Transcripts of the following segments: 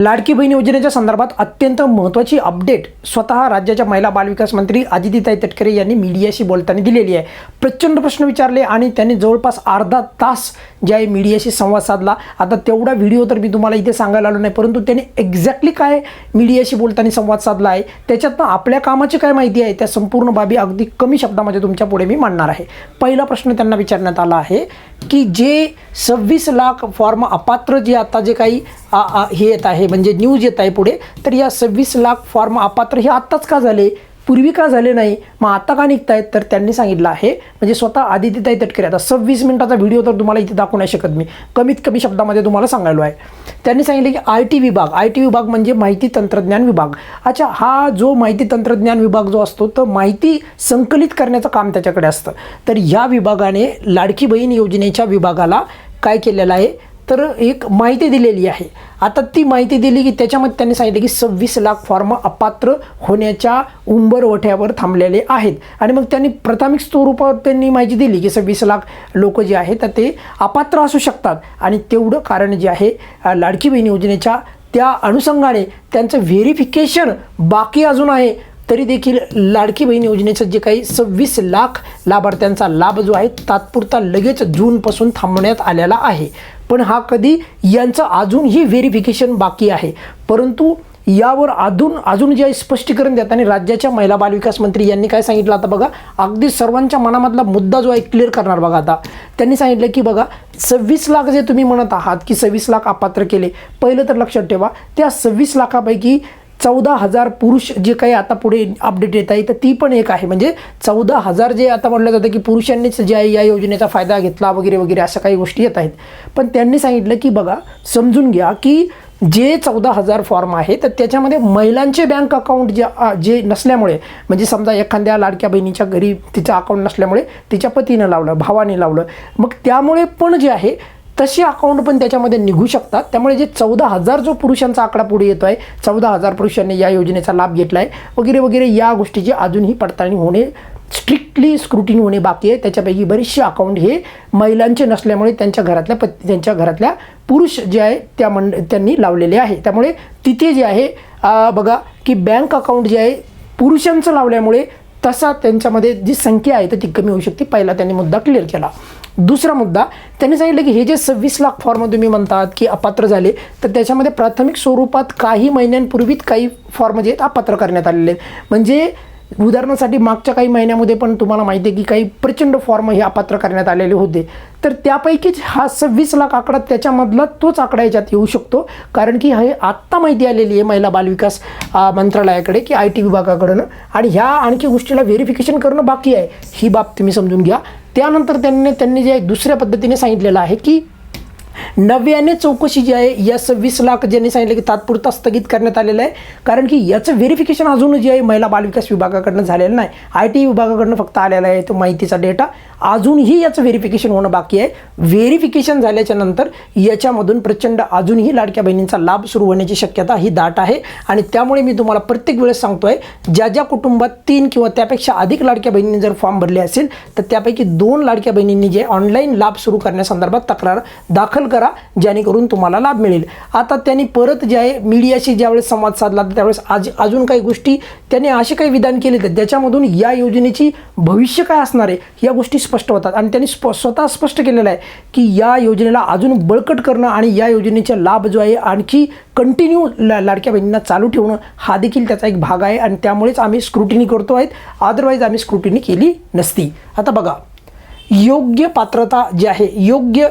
लाडकी बहीण योजनेच्या संदर्भात अत्यंत महत्त्वाची अपडेट स्वतः राज्याच्या महिला बालविकास मंत्री अदितीताई तटकरे यांनी मीडियाशी बोलताना दिलेली आहे. प्रचंड प्रश्न विचारले आणि त्यांनी जवळपास अर्धा तास जे आहे मीडियाशी संवाद साधला. आता तेवढा व्हिडिओ तर मी तुम्हाला इथे सांगायला आलो नाही परंतु त्यांनी एक्झॅक्टली काय मीडियाशी बोलताना संवाद साधला आहे त्याच्यातनं आपल्या कामाची काय माहिती आहे त्या संपूर्ण बाबी अगदी कमी शब्दामध्ये तुमच्यापुढे मी मांडणार आहे. पहिला प्रश्न त्यांना विचारण्यात आला आहे की जे सव्वीस लाख फॉर्म अपात्र जे आता जे काही आ, हे येत आहे म्हणजे न्यूज येत आहे पुढे. तर या सव्वीस लाख फॉर्म अपात्र हे आत्ताच का झाले? पूर्वी का झाले नाही? मग आता का निघतायत? तर त्यांनी सांगितलं आहे. म्हणजे स्वतः आदित्यताई तटकरे. आता सव्वीस मिनिटाचा व्हिडिओ तर तुम्हाला इथे दाखवू नाही शकत मी. कमीत कमी शब्दामध्ये तुम्हाला सांगायलो आहे. त्यांनी सांगितलं की आय टी विभाग. आय टी विभाग म्हणजे माहिती तंत्रज्ञान विभाग. अच्छा हा जो माहिती तंत्रज्ञान विभाग जो असतो तर माहिती संकलित करण्याचं काम त्याच्याकडे असतं. तर ह्या विभागाने लाडकी बहीण योजनेच्या विभागाला काय केलेलं आहे? तर एक माहिती दिलेली आहे. आता ती माहिती दिली की त्याच्यामध्ये त्यांनी सांगितलं की सव्वीस लाख फॉर्म अपात्र होण्याच्या उंबरवठ्यावर थांबलेले आहेत. आणि मग त्यांनी प्राथमिक स्वरूपावर त्यांनी माहिती दिली की सव्वीस लाख लोक जे आहेत तर ते अपात्र असू शकतात. आणि तेवढं कारण जे आहे लाडकी बहीण योजनेच्या त्या अनुषंगाने त्यांचं व्हेरिफिकेशन बाकी अजून आहे. तरी देखील लाडकी बहीण योजनेचं जे काही सव्वीस लाख लाभार्थ्यांचा लाभ जो आहे तात्पुरता लगेच जूनपासून थांबवण्यात आलेला आहे. पण हा कधी यांचं अजूनही व्हेरिफिकेशन बाकी आहे. परंतु यावर अजून अजून जे स्पष्टीकरण देताना राज्याच्या महिला बालविकास मंत्री यांनी काय सांगितलं आता बघा अगदी सर्वांच्या मनामधला मुद्दा जो आहे क्लिअर करणार बघा आता. त्यांनी सांगितलं की बघा सव्वीस लाख जे तुम्ही म्हणत आहात की सव्वीस लाख अपात्र केले पहिलं तर लक्षात ठेवा त्या सव्वीस लाखापैकी चौदा हजार पुरुष जे काही आता पुढे अपडेट येत आहे तर ती पण एक आहे. म्हणजे चौदा हजार जे आता म्हटलं जातं की पुरुषांनीच जे आहे या योजनेचा फायदा घेतला वगैरे वगैरे अशा काही गोष्टी येत आहेत. पण त्यांनी सांगितलं की बघा समजून घ्या की जे चौदा हजार फॉर्म आहे तर त्याच्यामध्ये महिलांचे बँक अकाउंट जे जे नसल्यामुळे म्हणजे समजा एखाद्या लाडक्या बहिणीच्या घरी तिचं अकाउंट नसल्यामुळे तिच्या पतीनं लावलं भावाने लावलं मग त्यामुळे पण जे आहे तसे अकाउंट पण त्याच्यामध्ये निघू शकतात. त्यामुळे जे चौदा हजार जो पुरुषांचा आकडा पुढे येतो आहे चौदा हजार पुरुषांनी या योजनेचा लाभ घेतला आहे वगैरे वगैरे या गोष्टीची अजूनही पडताळणी होणे स्ट्रिक्टली स्क्रुटिनी होणे बाकी आहे. त्याच्यापैकी बरेचसे अकाउंट हे महिलांचे नसल्यामुळे त्यांच्या घरातल्या पत् त्यांच्या घरातल्या पुरुष जे आहे त्या मंड त्यांनी लावलेले आहे. त्यामुळे तिथे जे आहे बघा की बँक अकाउंट जे आहे पुरुषांचं लावल्यामुळे तसा त्यांच्यामध्ये जी संख्या आहे तर ती कमी होऊ शकते. पहिला त्यांनी मुद्दा क्लिअर केला. दुसरा मुद्दा त्यांनी सांगितलं की हे जे सव्वीस लाख फॉर्म तुम्ही म्हणतात की अपात्र झाले तर त्याच्यामध्ये प्राथमिक स्वरूपात काही महिन्यांपूर्वीच काही फॉर्म जे आहेत अपात्र करण्यात आलेले आहेत. म्हणजे उदाहरणासाठी मागच्या काही महिन्यामध्ये पण तुम्हाला माहिती आहे की काही प्रचंड फॉर्म हे अपात्र करण्यात आलेले होते. तर त्यापैकीच हा सव्वीस लाख आकडा त्याच्यामधला तोच आकडा याच्यात येऊ शकतो. कारण की हे आत्ता माहिती आलेली आहे महिला बालविकास मंत्रालयाकडे की आय टी विभागाकडनं. आणि ह्या आणखी गोष्टीला व्हेरिफिकेशन करणं बाकी आहे. ही बाब तुम्ही समजून घ्या. त्यानंतर त्यांनी त्यांनी जे दुसऱ्या पद्धतीने सांगितलेलं आहे की नव्याने चौकशी जी आहे या सव्वीस लाख ज्यांनी सांगितलं की तात्पुरता स्थगित करण्यात आलेलं आहे कारण की याचं व्हेरिफिकेशन अजून जे आहे महिला बालविकास विभागाकडनं झालेलं नाही. आय टी विभागाकडनं फक्त आलेला आहे तो माहितीचा डेटा अजूनही याचं व्हेरिफिकेशन होणं बाकी आहे. व्हेरिफिकेशन झाल्याच्यानंतर याच्यामधून प्रचंड अजूनही लाडक्या बहिणींचा लाभ सुरू होण्याची शक्यता ही दाट आहे. आणि त्यामुळे मी तुम्हाला प्रत्येक वेळेस सांगतो आहे ज्या ज्या कुटुंबात तीन किंवा त्यापेक्षा अधिक लाडक्या बहिणींनी जर फॉर्म भरले असेल तर त्यापैकी दोन लाडक्या बहिणींनी जे ऑनलाईन लाभ सुरू करण्यासंदर्भात तक्रार दाखल करा जेणेकरून तुम्हाला लाभ मिळेल. आता त्यांनी परत जे आहे मीडियाशी ज्यावेळेस संवाद साधला तर त्यावेळेस आज अजून काही गोष्टी त्यांनी असे काही विधान केले तर ज्याच्यामधून या योजनेची भविष्य काय असणार आहे या गोष्टी स्पष्ट होतात. आणि त्यांनी स्प स्वतः स्पष्ट केलेलं आहे की या योजनेला अजून बळकट करणं आणि या योजनेचा लाभ जो आहे आणखी कंटिन्यू ला लाडक्या बहिणींना चालू ठेवणं हा देखील त्याचा एक भाग आहे. आणि त्यामुळेच आम्ही स्क्रुटिनी करतो आहेत. अदरवाईज आम्ही स्क्रुटिनी केली नसती. आता बघा योग्य पात्रता जी आहे योग्य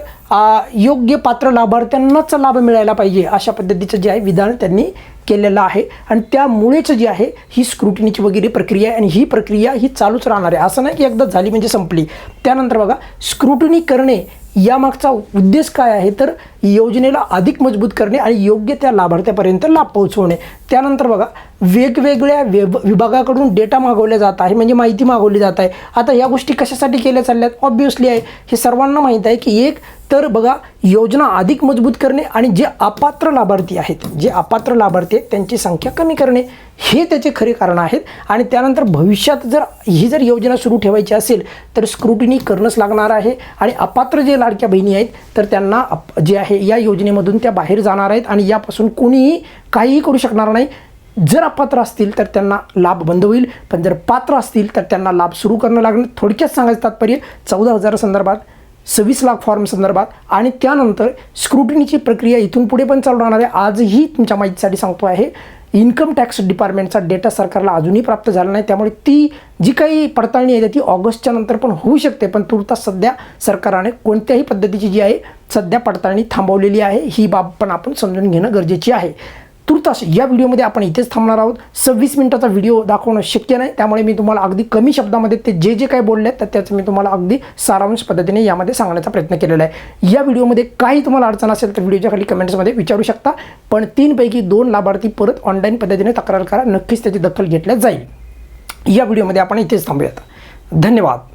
योग्य पात्र लाभार्थ्यांनाच लाभ मिळायला पाहिजे अशा पद्धतीचं जे आहे विधान त्यांनी केलेलं आहे. आणि त्यामुळेच जी आहे ही स्क्रुटिनीची वगैरे प्रक्रिया आहे आणि ही प्रक्रिया ही चालूच राहणार आहे. असं नाही की एकदा झाली म्हणजे संपली. त्यानंतर बघा स्क्रुटिनी करणे यामागचा उद्देश काय आहे? तर योजनेला अधिक मजबूत करणे आणि योग्य त्या लाभार्थ्यापर्यंत लाभ पोहोचवणे. त्यानंतर बघा वेगवेगळ्या वेब विभागाकडून डेटा मागवला जात आहे म्हणजे माहिती मागवली जात आहे. आता या गोष्टी कशासाठी केल्या चालल्यात? ऑब्वियसली आहे. हे सर्वांना माहीत आहे की एक तर बघा योजना अधिक मजबूत करणे आणि जे अपात्र लाभार्थी आहेत जे अपात्र लाभार्थी आहेत त्यांची संख्या कमी करणे हे त्याचे खरे कारण आहेत. आणि त्यानंतर भविष्यात जर ही जर योजना सुरू ठेवायची असेल तर स्क्रुटिनी करणंच लागणार आहे. आणि अपात्र जे लाडक्या बहिणी आहेत तर त्यांना अप जे आहे या योजनेमधून त्या बाहेर जाणार आहेत आणि यापासून कोणीही काहीही करू शकणार नाही. जर अपात्र असतील तर त्यांना लाभ बंद होईल. पण जर पात्र असतील तर त्यांना लाभ सुरू करणं लागणार थोडक्यात सांगायचं तात्पर्य चौदा हजारासंदर्भात सव्वीस लाख फॉर्म संदर्भात आणि त्यानंतर स्क्रुटिनीची प्रक्रिया इथून पुढे पण चालू राहणार आहे. आजही तुमच्या माहितीसाठी सांगतो आहे इन्कम टॅक्स डिपार्टमेंटचा डेटा सरकारला अजूनही प्राप्त झाला नाही. त्यामुळे ती जी काही पडताळणी आहे ती ऑगस्टच्या नंतर पण होऊ शकते. पण तुर्तास सध्या सरकारने कोणत्याही पद्धतीची जी आहे सध्या पडताळणी थांबवलेली आहे. ही बाब पण आपण समजून घेणं गरजेची आहे. तुर्तास या व्हिडिओमध्ये आपण इथेच थांबणार आहोत. सव्वीस मिनिटाचा व्हिडिओ दाखवणं शक्य नाही. त्यामुळे मी तुम्हाला अगदी कमी शब्दामध्ये ते जे जे काही बोलले आहेत तर त्याचं मी तुम्हाला अगदी सारांश पद्धतीने यामध्ये सांगण्याचा प्रयत्न केलेला आहे. या व्हिडिओमध्ये काही तुम्हाला अडचण असेल तर व्हिडिओच्या खाली कमेंट्समध्ये विचारू शकता. पण तीनपैकी दोन लाभार्थी परत ऑनलाईन पद्धतीने तक्रार करा. नक्कीच त्याची दखल घेतल्या जाईल. या व्हिडिओमध्ये आपण इथेच थांबूयात. धन्यवाद.